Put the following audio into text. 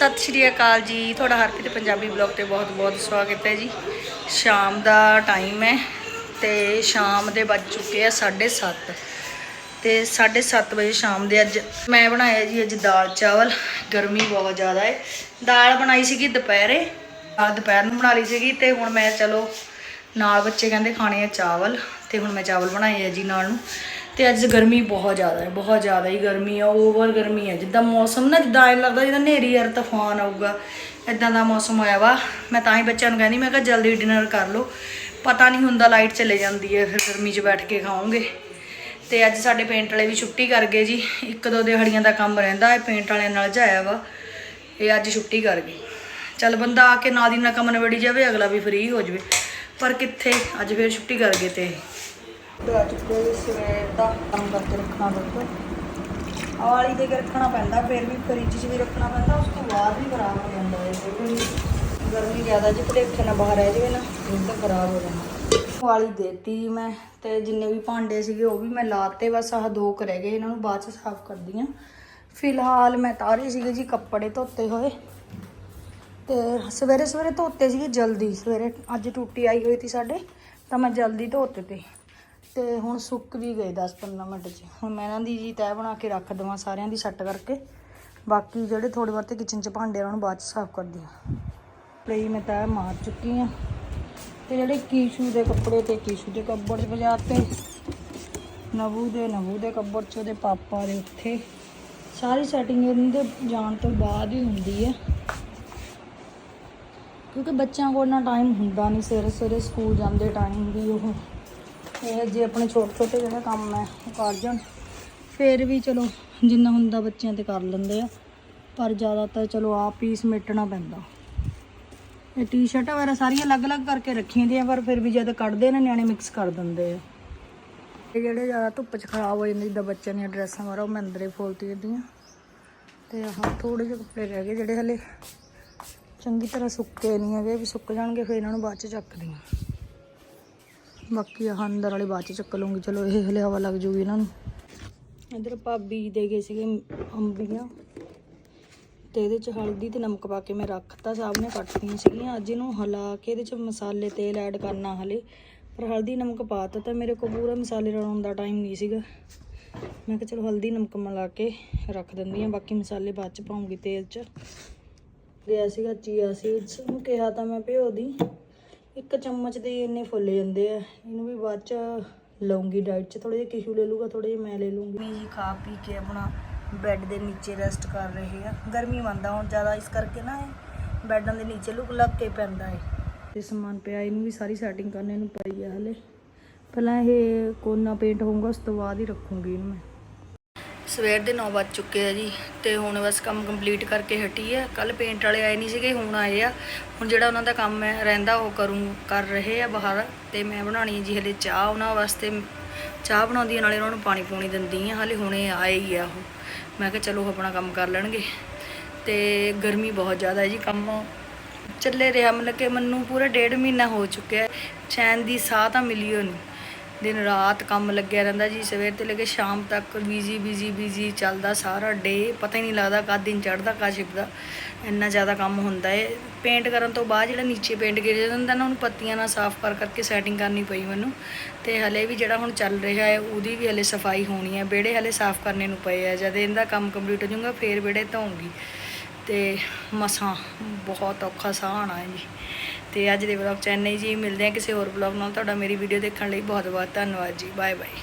ਸਤਿ ਸ਼੍ਰੀ ਅਕਾਲ ਜੀ। ਤੁਹਾਡਾ ਹਰਪ੍ਰੀਤ ਪੰਜਾਬੀ ਬਲੌਗ ਤੇ ਬਹੁਤ-ਬਹੁਤ ਸਵਾਗਤ ਹੈ ਜੀ। ਸ਼ਾਮ ਦਾ ਟਾਈਮ ਹੈ ਤੇ ਸ਼ਾਮ ਦੇ ਵੱਜ ਚੁੱਕੇ ਆ 7:30 ਤੇ 7:30 ਵਜੇ ਸ਼ਾਮ ਦੇ ਅੱਜ ਮੈਂ ਬਣਾਇਆ ਜੀ ਅੱਜ ਦਾਲ ਚਾਵਲ। ਗਰਮੀ ਬਹੁਤ ਜ਼ਿਆਦਾ ਹੈ। ਦਾਲ ਬਣਾਈ ਸੀਗੀ ਦੁਪਹਿਰੇ। ਦਾਲ ਦੁਪਹਿਰ ਨੂੰ ਬਣਾ ਲਈ ਸੀਗੀ ਤੇ ਹੁਣ ਮੈਂ ਚਲੋ ਨਾਲ ਬੱਚੇ ਕਹਿੰਦੇ ਖਾਣੇ ਆ ਚਾਵਲ। ਤੇ ਹੁਣ ਮੈਂ ਚਾਵਲ ਬਣਾਏ ਆ ਜੀ ਨਾਲ ਨੂੰ। ਤੇ ਅੱਜ ਗਰਮੀ ਬਹੁਤ ਜ਼ਿਆਦਾ ਹੈ, ਬਹੁਤ ਜ਼ਿਆਦਾ ਹੀ ਗਰਮੀ ਆ ਓਵਰ ਗਰਮੀ ਹੈ ਜਿੱਦਾਂ ਮੌਸਮ ਨਾ, ਜਿੱਦਾਂ ਐਂ ਲੱਗਦਾ ਜਿੱਦਾਂ ਹਨੇਰੀ ਯਾਰ ਤੂਫਾਨ ਆਊਗਾ ਇਦਾਂ ਦਾ ਮੌਸਮ ਹੋਇਆ ਵਾ। ਮੈਂ ਤਾਂ ਹੀ ਬੱਚਿਆਂ ਨੂੰ ਕਹਿੰਦੀ, ਮੈਂ ਕਿਹਾ ਜਲਦੀ ਡਿਨਰ ਕਰ ਲਓ। ਪਤਾ ਨਹੀਂ ਹੁੰਦਾ ਲਾਈਟ ਚਲੇ ਜਾਂਦੀ ਹੈ, ਫਿਰ ਗਰਮੀ 'ਚ ਬੈਠ ਕੇ ਖਾਓਗੇ। ਤੇ ਅੱਜ ਸਾਡੇ ਪੇਂਟ ਵਾਲੇ ਵੀ ਛੁੱਟੀ ਕਰ ਗਏ ਜੀ। ਇੱਕ ਦੋ ਦਿਹਾੜੀਆਂ ਦਾ ਕੰਮ ਰਹਿੰਦਾ ਹੈ ਪੇਂਟ ਵਾਲਿਆਂ ਨਾਲ ਜਾਇਆ ਵਾ। ਇਹ ਅੱਜ ਛੁੱਟੀ ਕਰ ਗਏ। ਚੱਲ ਬੰਦਾ ਆ ਕੇ ਨਾਲ ਦੀ ਨਾਲ ਕੰਮ ਨਿਬੜੀ ਜਾਵੇ, ਅਗਲਾ ਵੀ ਫ੍ਰੀ ਹੋ ਜਾਵੇ। ਪਰ ਕਿੱਥੇ? ਅੱਜ ਫੇਰ ਛੁੱਟੀ ਕਰ ਗਏ ਤੇ। ਆ ਚੁੱਕੇ ਸਵੇਰ ਦਾ ਕੰਮ ਕਰਕੇ ਰੱਖਣਾ ਪੈਂਦਾ ਆਵਾਲੀ ਦੇ ਕੇ ਰੱਖਣਾ ਪੈਂਦਾ, ਫਿਰ ਵੀ ਫਰਿੱਜ 'ਚ ਵੀ ਰੱਖਣਾ ਪੈਂਦਾ, ਉਸ ਤੋਂ ਬਾਅਦ ਵੀ ਖਰਾਬ ਹੋ ਜਾਂਦਾ ਹੈ ਗਰਮੀ ਜ਼ਿਆਦਾ ਜੀ ਭਲੇਖੇ ਨਾਲ ਬਾਹਰ ਰਹਿ ਜਾਵੇ ਨਾ ਇਹ ਤਾਂ ਖਰਾਬ ਹੋ ਜਾਂਦਾ। ਵਾਲੀ ਦੇਤੀ ਮੈਂ, ਤੇ ਜਿੰਨੇ ਵੀ ਭਾਂਡੇ ਸੀਗੇ ਉਹ ਵੀ ਮੈਂ ਲਾਤੇ, ਬਸ ਆਹ ਦੋ ਕੁ ਰਹਿ ਗਏ, ਇਹਨਾਂ ਨੂੰ ਬਾਅਦ ਚ ਸਾਫ਼ ਕਰਦੀ ਆ। ਫਿਲਹਾਲ ਮੈਂ ਤਾਰੇ ਸੀਗੇ ਜੀ ਕੱਪੜੇ ਧੋਤੇ ਹੋਏ। ਤੇ ਸਵੇਰੇ ਸਵੇਰੇ ਧੋਤੇ ਸੀਗੇ ਜਲਦੀ, ਸਵੇਰੇ ਅੱਜ ਟੂਟੀ ਆਈ ਹੋਈ ਸੀ ਸਾਡੇ, ਤਾਂ ਮੈਂ ਜਲਦੀ ਧੋਤੇ ਤੇ। ਤੇ ਹੁਣ ਸੁੱਕ ਵੀ ਗਏ 10-15 ਮਿੰਟ 'ਚ। ਹੁਣ ਮੈਂ ਇਹਨਾਂ ਦੀ ਜੀ ਤੈਅ ਬਣਾ ਕੇ ਰੱਖ ਦਵਾਂ ਸਾਰਿਆਂ ਦੀ ਸੈੱਟ ਕਰਕੇ। ਬਾਕੀ ਜਿਹੜੇ ਥੋੜੇ ਬਹੁਤੇ ਕਿਚਨ 'ਚ ਭਾਂਡੇ ਆ, ਉਹਨਾਂ ਨੂੰ ਬਾਅਦ 'ਚ ਸਾਫ਼ ਕਰਦੀ ਹਾਂ ਲਈ ਮੈਂ ਤੈਅ ਮਾਰ ਚੁੱਕੀ ਹਾਂ ਤੇ ਜਿਹੜੇ ਕੀਸ਼ੂ ਦੇ ਕੱਪੜੇ ਤੇ ਕੀਸ਼ੂ ਦੇ ਕੱਪੜ 'ਚ ਵਜਾਤੇ, ਨਵੂ ਦੇ ਨਵੂ ਦੇ ਕੱਪੜ 'ਚ, ਉਹਦੇ ਪਾਪਾ ਦੇ ਉੱਥੇ। ਸਾਰੀ ਸੈਟਿੰਗ ਇਹਦੇ ਜਾਣ ਤੋਂ ਬਾਅਦ ਹੀ ਹੁੰਦੀ ਹੈ ਕਿਉਂਕਿ ਬੱਚਿਆਂ ਕੋਲ ਨਾ ਟਾਈਮ ਹੁੰਦਾ ਨਹੀਂ ਸਵੇਰੇ ਸਵੇਰੇ ਸਕੂਲ ਜਾਂਦੇ ਟਾਈਮ ਵੀ ਉਹ। ਇਹ ਜੇ ਆਪਣੇ ਛੋਟੇ ਛੋਟੇ ਜਿਹੜੇ ਕੰਮ ਹੈ, ਉਹ ਕਰ ਜਾਣ। ਫਿਰ ਵੀ ਚਲੋ, ਜਿੰਨਾ ਹੁੰਦਾ ਬੱਚਿਆਂ ਤੇ ਕਰ ਲੈਂਦੇ ਆ। ਪਰ ਜ਼ਿਆਦਾਤਰ ਚਲੋ ਆਪ ਹੀ ਸਮੇਟਣਾ ਪੈਂਦਾ। ਇਹ ਟੀ-ਸ਼ਰਟਾਂ ਵਗੈਰਾ ਸਾਰੀਆਂ ਅਲੱਗ-ਅਲੱਗ ਕਰਕੇ ਰੱਖੀਆਂ ਦੀਆਂ, ਪਰ ਫਿਰ ਵੀ ਜਦ ਕੱਢਦੇ ਨੇ, ਨਿਆਣੇ ਮਿਕਸ ਕਰ ਦਿੰਦੇ ਆ। ਇਹ ਜਿਹੜੇ ਜ਼ਿਆਦਾ ਧੁੱਪ 'ਚ ਖਰਾਬ ਹੋ ਜਾਂਦੇ, ਜਿੱਦਾਂ ਬੱਚਿਆਂ ਦੀਆਂ ਡਰੈਸਾਂ ਵਗੈਰਾ, ਉਹ ਮੈਂ ਅੰਦਰੇ ਫੋਲਤੀ ਦੀਆਂ। ਤੇ ਆਹ ਥੋੜੇ ਜਿਹੇ ਕੱਪੜੇ ਰਹਿ ਗਏ ਜਿਹੜੇ ਹਲੇ। ਚੰਗੀ ਤਰ੍ਹਾਂ ਸੁੱਕੇ ਨਹੀਂ ਹੈਗੇ, ਵੀ ਸੁੱਕ ਜਾਣਗੇ, ਫਿਰ ਇਹਨਾਂ ਨੂੰ ਬਾਅਦ 'ਚ ਚੱਕਦੀ ਹਾਂ। ਬਾਕੀ ਆਹ ਅੰਦਰ ਵਾਲੇ ਬਾਅਦ 'ਚ ਚੱਕ ਲੂੰਗੀ ਚਲੋ ਇਹ ਹਲੇ ਹਵਾ ਲੱਗ ਜੂਗੀ ਇਹਨਾਂ ਨੂੰ। ਇਧਰ ਭਾਬੀ ਦੇ ਗਏ ਸੀਗੇ ਅੰਬੀਆਂ। ਤੇ ਇਹਦੇ 'ਚ ਹਲਦੀ ਤੇ ਨਮਕ ਪਾ ਕੇ ਮੈਂ ਰੱਖਤਾ ਸਾਹਬ ਨੇ ਕੱਟਤੀਆਂ ਸੀਗੀਆਂ। ਅੱਜ ਇਹਨੂੰ ਹਿਲਾ ਕੇ ਇਹਦੇ 'ਚ ਮਸਾਲੇ ਤੇਲ ਐਡ ਕਰਨਾ ਹਲੇ। ਪਰ ਹਲਦੀ ਨਮਕ ਪਾਤਾ ਤਾਂ ਮੇਰੇ ਕੋਲ ਪੂਰਾ ਮਸਾਲੇ ਰਲਾਉਣ ਦਾ ਟਾਈਮ ਨਹੀਂ ਸੀਗਾ। ਮੈਂ ਕਿਹਾ ਚਲੋ ਹਲਦੀ ਨਮਕ ਮਿਲਾ ਕੇ ਰੱਖ ਦਿੰਦੀ ਆ ਬਾਕੀ ਮਸਾਲੇ ਬਾਅਦ 'ਚ ਪਾਉਂਗੀ ਤੇਲ 'ਚ। ਗਿਆ ਸੀਗਾ ਚੀਆ ਸੀਡਸ ਨੂੰ ਕਿਹਾ ਤਾਂ ਮੈਂ ਭਿਓ ਦੀ। ਇੱਕ ਚਮਚ ਦੇ ਇੰਨੇ ਫੁੱਲ ਜਾਂਦੇ ਆ। ਇਹਨੂੰ ਵੀ ਬਾਅਦ 'ਚ ਲਊਂਗੀ ਡਾਈਟ 'ਚ। ਥੋੜੇ ਜਿਹਾ ਕਿਸ਼ੂ ਲੈ ਲੂਗਾ ਥੋੜੇ ਜਿਹਾ ਮੈਂ ਲੈ ਲੂੰਗੀ ਜੀ ਖਾ ਪੀ ਕੇ ਆਪਣਾ ਬੈੱਡ ਦੇ ਨੀਚੇ ਰੈਸਟ ਕਰ ਰਹੇ ਆ। ਗਰਮੀ ਮੰਦਾ ਹੁਣ ਜ਼ਿਆਦਾ, ਇਸ ਕਰਕੇ ਨਾ ਇਹ ਬੈੱਡਾਂ ਦੇ ਨੀਚੇ ਲੁਕ ਲੱਗ ਕੇ ਪੈਂਦਾ ਹੈ ਤੇ ਸਮਾਨ ਪਿਆ, ਇਹਨੂੰ ਵੀ ਸਾਰੀ ਸੈਟਿੰਗ ਕਰਨੇ ਨੂੰ ਪਈ ਆ ਹਲੇ। ਪਹਿਲਾਂ ਇਹ ਕੋਨਾ ਪੇਂਟ ਹੋਊਗਾ, ਉਸ ਤੋਂ ਬਾਅਦ ਹੀ ਰੱਖੂੰਗੀ ਇਹਨੂੰ ਮੈਂ। ਸਵੇਰ ਦੇ 9 ਵੱਜ ਚੁੱਕੇ ਆ ਜੀ ਤੇ ਹੁਣ ਬਸ ਕੰਮ ਕੰਪਲੀਟ ਕਰਕੇ ਹਟੀ ਆ। ਕੱਲ ਪੇਂਟ ਵਾਲੇ ਆਏ ਨਹੀਂ ਸੀਗੇ, ਹੁਣ ਆਏ ਆ। ਹੁਣ ਜਿਹੜਾ ਉਹਨਾਂ ਦਾ ਕੰਮ ਹੈ, ਰਹਿੰਦਾ ਉਹ ਕਰੂੰ, ਕਰ ਰਹੇ ਆ ਬਾਹਰ ਤੇ ਮੈਂ ਬਣਾਉਣੀ ਹੈ ਜੀ ਹਲੇ ਚਾਹ ਉਹਨਾਂ ਵਾਸਤੇ। ਚਾਹ ਬਣਾਉਂਦੀ ਆ, ਨਾਲੇ ਉਹਨਾਂ ਨੂੰ ਪਾਣੀ ਪੂਣੀ ਦਿੰਦੀ ਆ। ਹਲੇ ਹੁਣੇ ਆਏ ਹੀ ਆ ਉਹ। ਮੈਂ ਕਿਹਾ ਚਲੋ ਉਹ ਆਪਣਾ ਕੰਮ ਕਰ ਲੈਣਗੇ। ਤੇ ਗਰਮੀ ਬਹੁਤ ਜ਼ਿਆਦਾ ਹੈ ਜੀ ਕੰਮ। ਚੱਲੇ ਰਿਹਾ ਮਤਲਬ ਕਿ ਮੈਨੂੰ ਪੂਰਾ ਡੇਢ ਮਹੀਨਾ ਹੋ ਚੁੱਕਿਆ। ਚੈਨ ਦੀ ਸਾਹ ਤਾਂ ਮਿਲੀ ਹੋ ਦਿਨ ਰਾਤ ਕੰਮ ਲੱਗਿਆ ਰਹਿੰਦਾ ਜੀ, ਸਵੇਰ ਤੋਂ ਲੈ ਕੇ ਸ਼ਾਮ ਤੱਕ ਬਿਜ਼ੀ ਬਿਜ਼ੀ ਬਿਜ਼ੀ ਚੱਲਦਾ ਸਾਰਾ ਡੇ ਪਤਾ ਹੀ ਨਹੀਂ ਲੱਗਦਾ ਕਦ ਦਿਨ ਚੜ੍ਹਦਾ, ਕਦ ਛਿਪਦਾ, ਇੰਨਾ ਜ਼ਿਆਦਾ ਕੰਮ ਹੁੰਦਾ ਹੈ ਪੇਂਟ ਕਰਨ ਤੋਂ ਬਾਅਦ ਜਿਹੜਾ ਨੀਚੇ ਪੇਂਟ ਗਿਰ ਜਾਂਦਾ ਨਾ, ਉਹਨੂੰ ਪੱਤੀਆਂ ਨਾਲ ਸਾਫ਼ ਕਰ ਕਰਕੇ ਸੈਟਿੰਗ ਕਰਨੀ ਪਈ ਮੈਨੂੰ। ਤੇ ਹਲੇ ਵੀ ਜਿਹੜਾ ਹੁਣ ਚੱਲ ਰਿਹਾ ਹੈ ਉਹਦੀ ਵੀ ਹਲੇ ਸਫ਼ਾਈ ਹੋਣੀ ਹੈ ਵਿਹੜੇ ਹਲੇ ਸਾਫ਼ ਕਰਨੇ ਨੂੰ ਪਏ ਆ, ਜਦ ਇਹਦਾ ਕੰਮ ਕੰਪਲੀਟ ਹੋ ਜਾਊਗਾ, ਫੇਰ ਵਿਹੜੇ ਧੋਉਂਗੀ ਤੇ ਮਸਾਂ ਬਹੁਤ ਔਖਾ ਸਾਹ ਆਉਣਾ ਹੈ ਜੀ। ਤੇ ਅੱਜ ਦੇ ਵਲੌਗ ਚੈਨਲ ਹੀ ਜੀ। ਮਿਲਦੇ ਆ ਕਿਸੇ ਹੋਰ ਵਲੌਗ ਨਾਲ। ਤੁਹਾਡਾ ਮੇਰੀ ਵੀਡੀਓ ਦੇਖਣ ਲਈ ਬਹੁਤ ਬਹੁਤ ਧੰਨਵਾਦ ਜੀ। Bye bye